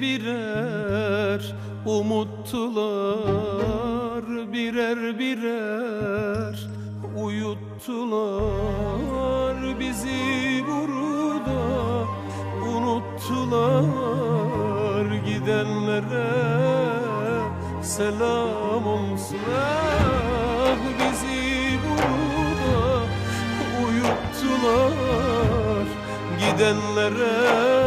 birer umuttular birer birer. Uyuttular bizi burada unuttular gidenlere. Selam olsun ah bizi burada. Uyuttular gidenlere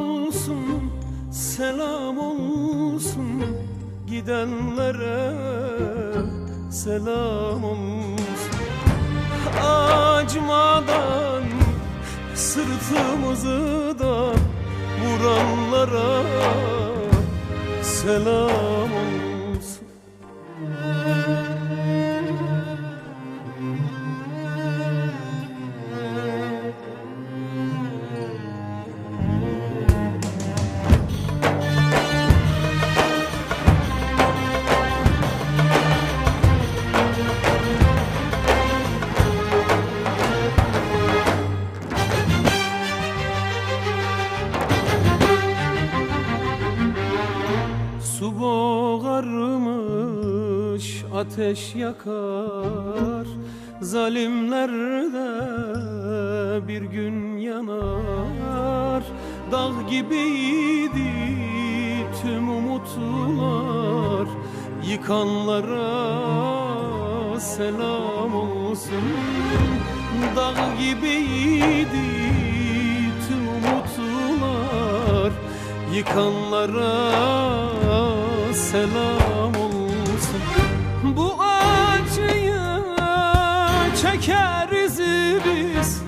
olsun Selam olsun Gidenlere selam olsun. Acımadan sırtımızı da vuranlara selam Su boğarmış ateş yakar. Zalimler de bir gün yanar. Dağ gibiydi tüm umutlar. Yıkanlara selam olsun. Dağ gibiydi tüm umutlar. Yıkanlara selam olsun. Bu acıyı çekeriz biz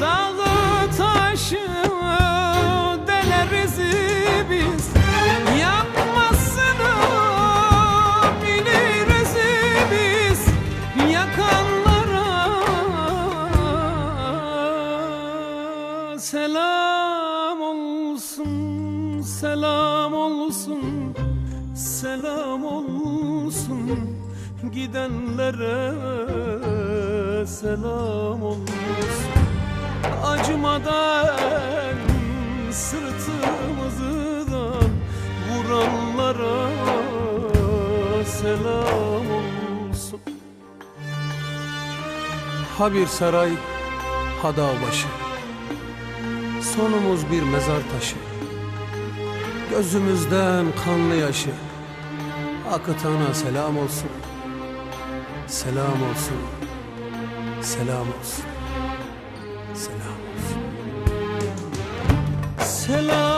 Dağı taşı deleriz biz Yapmasını biliriz biz. Yakanlara selam olsun Selam olsun Selam olsun Gidenlere selam olsun. Acımadan sırtımızı da vuranlara selam olsun. Ha bir saray ha dağ başı. Sonumuz bir mezar taşı Gözümüzden kanlı yaşı. Akıtana selam olsun. Selam olsun. Selam olsun. Selam olsun. Selam